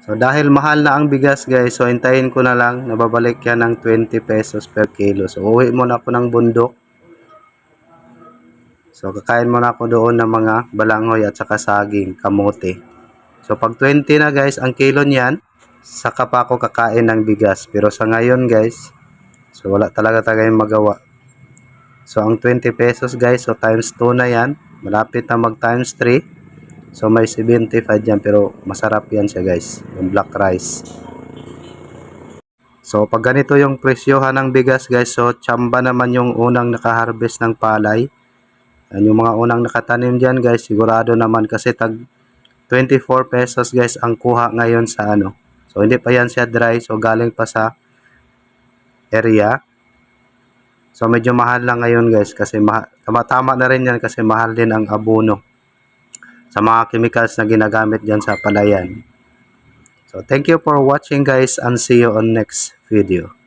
So dahil mahal na ang bigas guys, so hintayin ko na lang, nababalik yan ng 20 pesos per kilo. So uwi muna ako ng bundok. So kakain muna ako doon ng mga balanghoy at saka saging, kamote. So pag 20 na guys, ang kilo niyan, saka pa ako kakain ng bigas. Pero sa ngayon guys, so wala talaga tayong magawa. So ang 20 pesos guys, so times 2 na yan, malapit na mag times 3. So may 75 yan pero masarap yan siya guys, yung black rice. So pag ganito yung presyohan ng bigas guys, so tsamba naman yung unang nakaharvest ng palay. Yan yung mga unang nakatanim dyan guys, sigurado naman kasi tag 24 pesos guys ang kuha ngayon sa ano. So hindi pa yan siya dry, so galing pa sa area. So medyo mahal lang ngayon guys kasi ma- tama-tama na rin yan kasi mahal din ang abono sa mga chemicals na ginagamit dyan sa palayan. So thank you for watching guys and see you on next video.